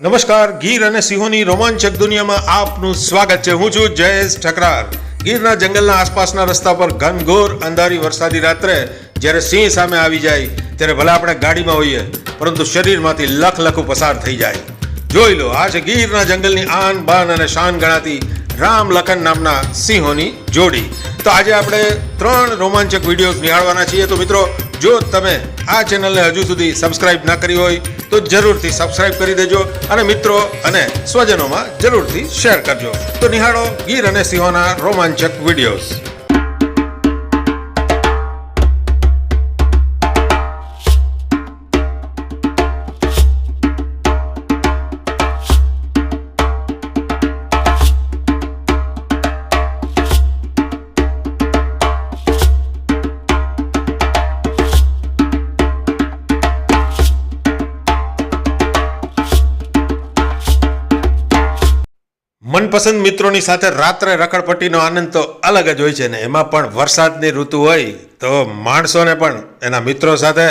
નમસ્કાર, ગીર અને સિંહોની રોમાંચક દુનિયામાં આપનું સ્વાગત છે. હું છું જયેશ ઠકરાર. ગીરના જંગલના આસપાસના રસ્તા પર ઘનઘોર અંધારી વરસાદી રાત્રે જ્યારે સિંહ સામે આવી જાય, ત્યારે ભલે આપણે ગાડીમાં હોઈએ, પરંતુ શરીરમાંથી લખ લખું પસાર થઈ જાય. જોઈ લો, આ છે ગીરના જંગલની આન, બાન અને શાન ગણાતી રામ લખન નામના સિંહોની જોડી. તો આજે આપણે ત્રણ રોમાંચક વીડિયો નિહાળવાના છીએ. તો મિત્રો જો તમે આ ચેનલને હજુ સુધી સબસ્ક્રાઇબ ના કરી હોય, તો જરૂરથી સબસ્ક્રાઇબ કરી દેજો અને મિત્રો અને સ્વજનોમાં જરૂરથી શેર કરજો. તો નિહાળો ગીર અને સિંહોના રોમાંચક વિડીયોઝ મનપસંદ મિત્રોની સાથે રાત્રે રખડપટ્ટીનો આનંદ તો અલગ જ હોય છે ને એમાં પણ વરસાદની ઋતુ હોય તો માણસોને પણ એના મિત્રો સાથે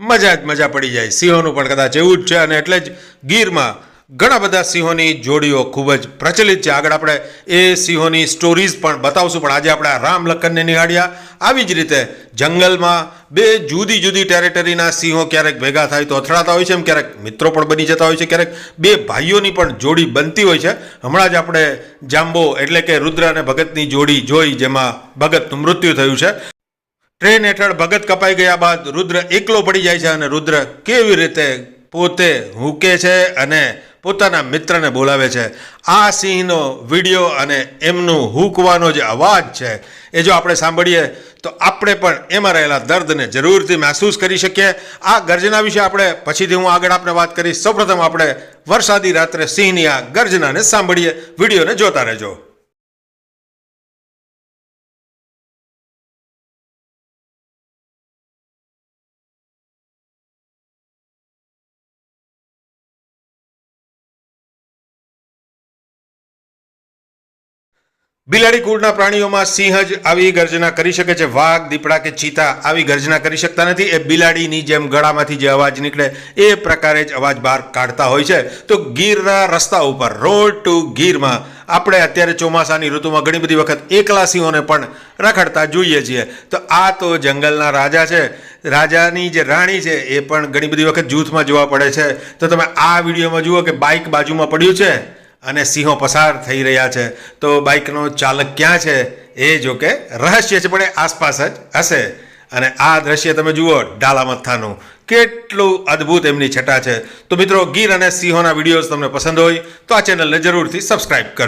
મજા જ મજા પડી જાય. સિંહોનું પણ કદાચ એવું જ છે અને એટલે જ ગીરમાં ઘણા બધા સિંહોની જોડીઓ ખૂબ જ પ્રચલિત છે. આગળ આપણે એ સિંહોની સ્ટોરીઝ પણ બતાવશું. પણ આજે આપણે રામ લખનને નિહાળ્યા. આવી જ રીતે જંગલમાં બે જુદી જુદી ટેરેટરીના સિંહો ક્યારેક ભેગા થાય તો અથડાતા હોય છે, એમ ક્યારેક મિત્રો પણ બની જતા હોય છે, ક્યારેક બે ભાઈઓની પણ જોડી બનતી હોય છે. હમણાં જ આપણે જાંબો એટલે કે રુદ્ર અને ભગતની જોડી જોઈ, જેમાં ભગતનું મૃત્યુ થયું છે. ટ્રેન હેઠળ ભગત કપાઈ ગયા બાદ રુદ્ર એકલો પડી જાય છે અને રુદ્ર કેવી રીતે પોતે હૂકે છે અને પોતાના મિત્રને બોલાવે છે. આ સિંહનો વીડિયો અને એમનું હૂકવાનો જે અવાજ છે, એ જો આપણે સાંભળીએ, તો આપણે પણ એમાં રહેલા દર્દને જરૂરથી મહેસૂસ કરી શકીએ. આ ગર્જના વિશે આપણે પછીથી હું આગળ આપણે વાત કરીશ. સૌપ્રથમ આપણે વરસાદી રાત્રે સિંહની આ ગર્જનાને સાંભળીએ. વિડીયોને જોતા રહેજો. બિલાડી કુળના પ્રાણીઓમાં સિંહ જ આવી ગર્જના કરી શકે છે. વાઘ, દીપડા કે ચીતા આવી ગર્જના કરી શકતા નથી. એ બિલાડીની જેમ ગળામાંથી જે અવાજ નીકળે એ પ્રકારે જ અવાજ બહાર કાઢતા હોય છે. તો ગીરના રસ્તા ઉપર, રોડ ટુ ગીરમાં, આપણે અત્યારે ચોમાસાની ઋતુમાં ઘણી બધી વખત એકલા સિંહોને પણ રખડતા જોઈએ છીએ. તો આ તો જંગલના રાજા છે. રાજાની જે રાણી છે એ પણ ઘણી બધી વખત જૂથમાં જોવા પડે છે. તો તમે આ વિડીયોમાં જુઓ કે બાઇક બાજુમાં પડ્યું છે. અને સિંહો પસાર થઈ રહ્યા છે. તો બાઇકનો ચાલક ક્યાં છે એ જો કે રહસ્ય છે, પણ એ આસપાસ જ હશે. અને આ દ્રશ્ય તમે જુઓ, ડાલામથાનું. કેટલું અદ્ભુત એમની છટા છે. તો મિત્રો, ગીર અને સિંહોના વિડીયોઝ તમને પસંદ હોય તો આ ચેનલને જરૂરથી સબસ્ક્રાઇબ કરજો.